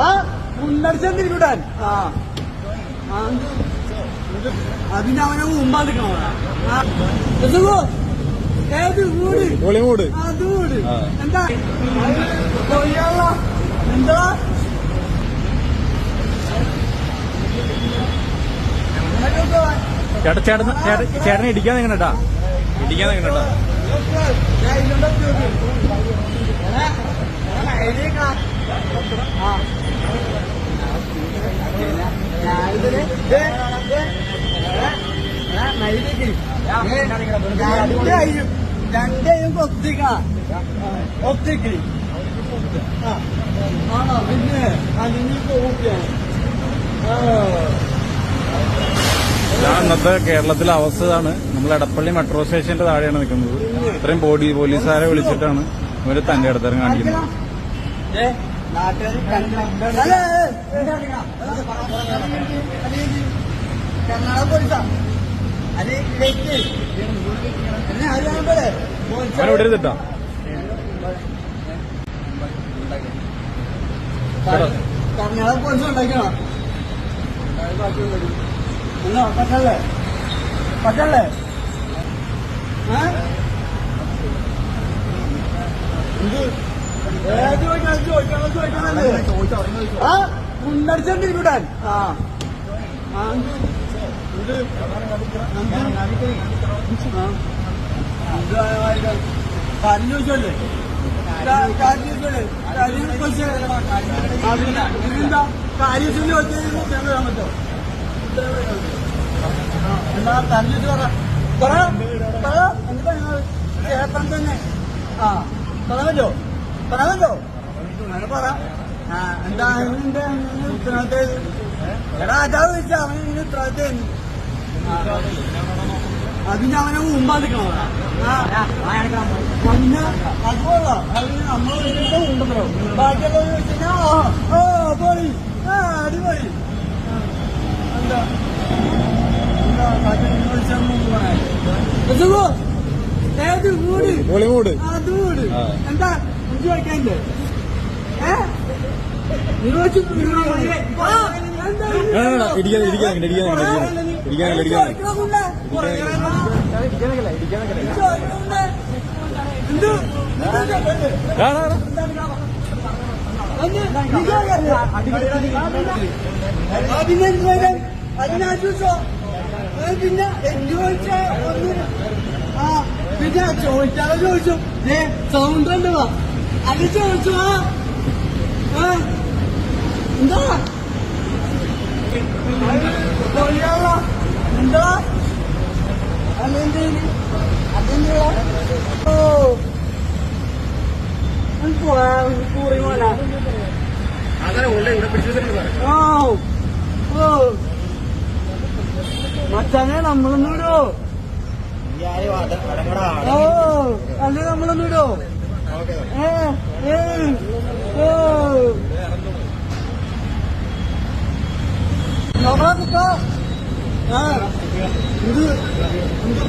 ആ മുന്നടിച്ചെന്തിരിക്കൂട്ടാൻ ആ ആ, ഇത് അതിന് അവനെ മുമ്പാ നിൽക്കണോ ഏത് വീട് അത് വീട്. എന്താ എന്താ ചേട്ടാ ചേട്ടൻ ചേട്ടനെ ഇടിക്കാൻ നിങ്ങണട്ടാ ഇടിക്കാൻ നിങ്ങണട്ടാ ആ രണ്ടേയും രണ്ടേയും ഒത്തിക്ക് ആ ആണോ പിന്നെ അതിന് പോവുകയാണ് ആ ഇതാണ് ഇന്നത്തെ കേരളത്തിലെ അവസ്ഥ ഇതാണ് നമ്മൾ എടപ്പള്ളി മെട്രോ സ്റ്റേഷന്റെ താഴെയാണ് നിൽക്കുന്നത്. ഇത്രയും ബോഡി പോലീസുകാരെ വിളിച്ചിട്ടാണ് ഇവർ തന്റെ അടുത്തരം കാണിക്കുന്നത്. കർണാടക പോലീസാ. അത് അവരെ വിടരുതിട്ടാ കർണാടക പോലീസ് ഉണ്ടാക്കണം എന്നോ പറ്റല്ലേ? പറ്റല്ലേ? ഏ? എന്ത്? ചോദിക്കണം ആ കാര്യം ചോദിച്ചല്ലേ കാര്യം ചോദിച്ചല്ലേ കാര്യം ചോദിച്ചേ കാര്യം ചോദിച്ചാൽ ഉത്തരം പറയാൻ പറ്റോ കാര്യം ചോദിച്ചു പറ. പറ. എന്താ ചേട്ടൻ തന്നെ. ആ പറയാൻ പറ്റോ പറ്റോ അങ്ങനെ പറ. എന്താ നിന്റെ ഉത്തരവാദിത്തം? എടാ അതാ ചോദിച്ചാ അവൻ നിന്റെ ഉത്തരവാദിത്തം അതിന് അവനെ മുമ്പാ നിൽക്കണോ പിന്നെ അതുപോലെ അതിന് നമ്മൾ ഉണ്ടല്ലോ ബാക്കിയുള്ള ചോദിച്ചാ ഓ പോയി. ആ അടിപൊളി. എന്താ. എന്താ? ആ, ആ, ഇടിക്കാൻ- ഇടിക്കാൻ ഇടിക്കാൻ ഇടിക്കാൻ ഇടിക്കാൻ. അഭിനന്ദൻ അതിനാശുസോ പിന്നെ ചോദിച്ചാ ഒന്ന് ആ പിന്നെ ചോദിച്ചാലോ ചോദിച്ചു. ഏ സൗണ്ട് ഉണ്ട് വാ അത് ചോദിച്ചു ആ. ആ എന്താ എന്താ? അതെന്തേ അതെന്താ ഓ. കൂറി ഓ. മച്ചാനെ നമ്മളൊന്നും വിടോ. ഓ. അല്ലെ നമ്മളൊന്നും വിടോ? ഏ ഏ ഓ നമ്മളെ കുട്ടോ ആ. ഇത് എന്ത്